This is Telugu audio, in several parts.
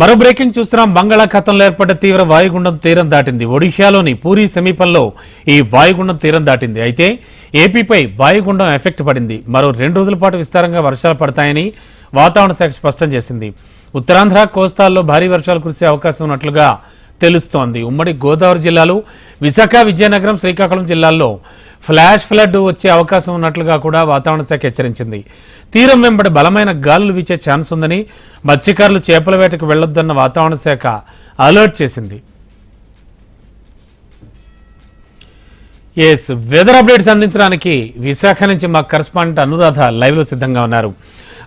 మరో బ్రేకింగ్ చూస్తున్నాం. బంగాళాఖాతంలో ఏర్పడ్డ తీవ్ర వాయుగుండం తీరం దాటింది. ఒడిశాలోని పూరి సమీపంలో ఈ వాయుగుండం తీరం దాటింది. అయితే ఏపీపై వాయుగుండం ఎఫెక్ట్ పడింది. మరో రెండు రోజుల పాటు విస్తారంగా వర్షాలు పడతాయని వాతావరణ శాఖ స్పష్టం చేసింది. ఉత్తరాంధ్ర కోస్తాల్లో భారీ వర్షాలు కురిసే అవకాశం ఉన్నట్లుగా తెలుస్తోంది. ఉమ్మడి గోదావరి జిల్లాలు విశాఖ విజయనగరం శ్రీకాకుళం జిల్లాల్లో ఫ్లాష్ ఫ్లడ్ వచ్చే అవకాశం ఉన్నట్లుగా కూడా వాతావరణ శాఖ హెచ్చరించింది. తీరం వెంబడి బలమైన గాలులు వీచే ఛాన్స్ ఉందని మత్స్యకారులు చేపల వేటకు వెళ్ళొద్దన్న వాతావరణ శాఖ అలర్ట్ చేసింది. ఎస్ వెదర్ అప్డేట్స్ అందించడానికి విశాఖ నుంచి మా కరస్పాండెంట్ అనురాధ లైవ్లో సిద్ధంగా ఉన్నారు.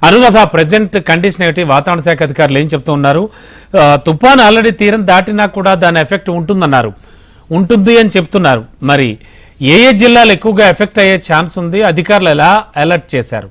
అనురాధ ప్రజెంట్ కండిషన్ ఏమిటి? వాతావరణ శాఖ అధికారులు ఏం చెప్తూ ఉన్నారు? తుఫాన్ ఆల్రెడీ తీరం దాటినా కూడా దాని ఎఫెక్ట్ ఉంటుందన్నారు. ఉంటుంది అని చెప్తున్నారు. మరి ఏ ఏ జిల్లాలు ఎక్కువగా ఎఫెక్ట్ అయ్యే ఛాన్స్ ఉంది? అధికారులు ఎలా అలర్ట్ చేశారు?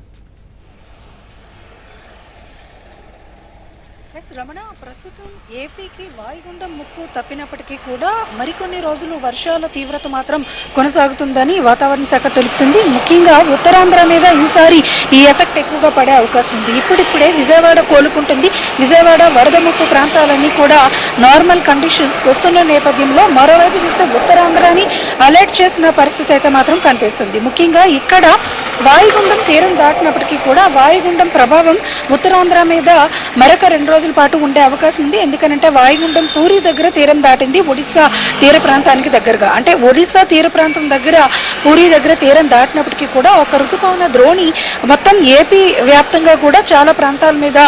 ఎస్ రమణ ప్రస్తుతం ఏపీకి వాయుగుండం ముప్పు తప్పినప్పటికీ కూడా మరికొన్ని రోజులు వర్షాల తీవ్రత మాత్రం కొనసాగుతుందని వాతావరణ శాఖ తెలుపుతుంది. ముఖ్యంగా ఉత్తరాంధ్ర మీద ఈసారి ఈ ఎఫెక్ట్ ఎక్కువగా పడే అవకాశం ఉంది. ఇప్పుడిప్పుడే విజయవాడ కోలుకుంటుంది. విజయవాడ వరద ముప్పు ప్రాంతాలన్నీ కూడా నార్మల్ కండిషన్స్ వస్తున్న నేపథ్యంలో మరోవైపు చూస్తే ఉత్తరాంధ్రని అలర్ట్ చేసిన పరిస్థితి అయితే మాత్రం కనిపిస్తుంది. ముఖ్యంగా ఇక్కడ వాయుగుండం తీరం దాటినప్పటికీ కూడా వాయుగుండం ప్రభావం ఉత్తరాంధ్ర మీద మరొక రెండు రోజుల పాటు ఉండే అవకాశం ఉంది. ఎందుకనంటే వాయుగుండం పూరి దగ్గర తీరం దాటింది. ఒడిశా తీర ప్రాంతానికి దగ్గరగా. అంటే ఒడిశా తీర ప్రాంతం దగ్గర పూరి దగ్గర తీరం దాటినప్పటికీ కూడా ఒక ఋతుపవన ద్రోణి మొత్తం ఏపీ వ్యాప్తంగా కూడా చాలా ప్రాంతాల మీద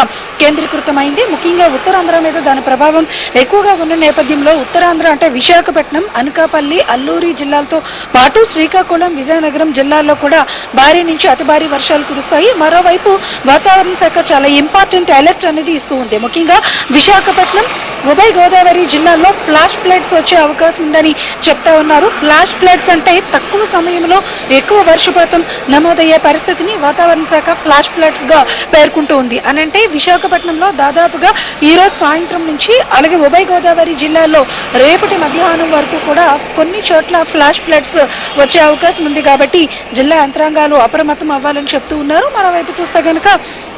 కేంద్రీకృతమైంది. ముఖ్యంగా ఉత్తరాంధ్ర మీద దాని ప్రభావం ఎక్కువగా ఉన్న నేపథ్యంలో ఉత్తరాంధ్ర అంటే విశాఖపట్నం అనకాపల్లి అల్లూరి జిల్లాలతో పాటు శ్రీకాకుళం విజయనగరం జిల్లాల్లో కూడా భారీ నుంచి అతి భారీ వర్షాలు కురుస్తాయి. మరోవైపు వాతావరణ శాఖ చాలా ఇంపార్టెంట్ అలర్ట్ అనేది ఇస్తూ ఉంది. ముఖ్యంగా విశాఖపట్నం ఉభయ గోదావరి జిల్లాల్లో ఫ్లాష్ ఫ్లడ్స్ వచ్చే అవకాశం ఉందని చెప్తా ఉన్నారు. ఫ్లాష్ ఫ్లడ్స్ అంటే తక్కువ సమయంలో ఎక్కువ వర్షపాతం నమోదయ్యే పరిస్థితిని వాతావరణ శాఖ ఫ్లాష్ ఫ్లడ్స్గా పేర్కొంటూ ఉంది. అని అంటే విశాఖపట్నంలో దాదాపుగా ఈ రోజు సాయంత్రం నుంచి అలాగే ఉభయ గోదావరి జిల్లాల్లో రేపటి మధ్యాహ్నం వరకు కూడా కొన్ని చోట్ల ఫ్లాష్ ఫ్లడ్స్ వచ్చే అవకాశం ఉంది కాబట్టి జిల్లా యంత్రాంగాలు అప్రమత్తం అవ్వాలని చెప్తూ ఉన్నారు. మరోవైపు చూస్తే కనుక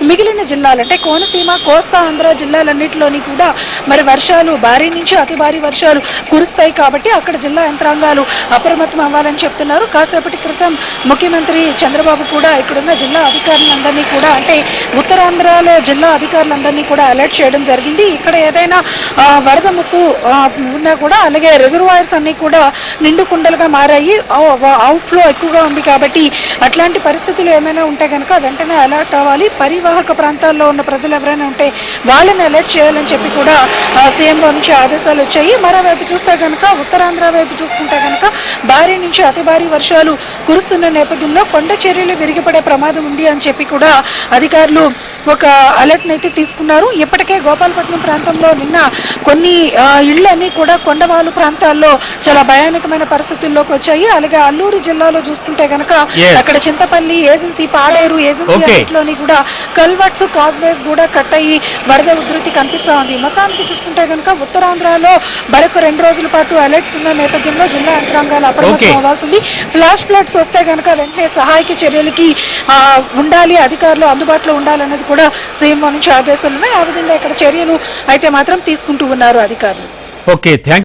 మిగిలిన జిల్లాలు అంటే కోనసీమ కోస్తా ఆంధ్ర జిల్లాలన్నింటిలోని కూడా మరి వర్షాలు భారీ నుంచి అతి భారీ వర్షాలు కురుస్తాయి కాబట్టి అక్కడ జిల్లా యంత్రాంగాలు అప్రమత్తం అవ్వాలని చెప్తున్నారు. కాసేపటి క్రితం ముఖ్యమంత్రి చంద్రబాబు కూడా ఇక్కడున్న జిల్లా అధికారులందరినీ కూడా అంటే ఉత్తరాంధ్రలో జిల్లా అధికారులందరినీ కూడా అలర్ట్ చేయడం జరిగింది. ఇక్కడ ఏదైనా వరద ముప్పు ఉన్నా కూడా అలాగే రిజర్వాయర్స్ అన్ని కూడా నిండు కుండలుగా మారాయి. అవుట్ఫ్లో ఎక్కువగా ఉంది కాబట్టి అట్లాంటి పరిస్థితులు ఏమైనా ఉంటే కనుక వెంటనే అలర్ట్ అవ్వాలి. పరివాహక ప్రాంతాల్లో ఉన్న ప్రజలు ఎవరైనా ఉంటే వాళ్ళని అలర్ట్ చేయాలని చెప్పి కూడా సీఎం నుంచి ఆదేశాలు వచ్చాయి మరోవైపు చూస్తే కనుక ఉత్తరాంధ్ర వైపు చూస్తుంటే కనుక భారీ నుంచి అతి భారీ వర్షాలు కురుస్తున్న నేపథ్యంలో కొండ చర్యలు విరిగిపడే ప్రమాదం ఉంది అని చెప్పి కూడా అధికారులు ఒక అలర్ట్ అయితే తీసుకున్నారు ఇప్పటికే గోపాలపట్నం ప్రాంతంలో నిన్న కొన్ని ఇళ్ళన్నీ కూడా కొండవాలు ప్రాంతాల్లో చాలా భయానకమైన పరిస్థితుల్లోకి వచ్చాయి అలాగే అల్లూరు జిల్లాలో చూస్తుంటే కనుక. అక్కడ చింతపల్లి ఏజెన్సీ పాడేరు ఏజెన్సీ. అన్నింటిలోని కూడా కల్వర్ట్స్ కాజ్వేస్ కూడా కట్ అయ్యి వరద ఉధృతి కనిపిస్తా ఉంది. మొత్తానికి చూసుకుంటే కనుక ఉత్తరాంధ్రలో మరొక రెండు రోజుల పాటు అలర్ట్స్ ఉన్న నేపథ్యంలో జిల్లా యంత్రాంగాలు. అప్రమత్తం అవ్వాల్సింది. ఫ్లాష్ ఫ్లడ్స్ వస్తే కనుక వెంటనే సహాయక చర్యలకి ఉండాలి అధికారులు అందుబాటులో ఉండాలన్నది కూడా సీఎం నుంచి ఆదేశాలు ఉన్నాయి. ఆ విధంగా ఇక్కడ చర్యలు అయితే మాత్రం తీసుకుంటూ ఉన్నారు అధికారులు. Okay thank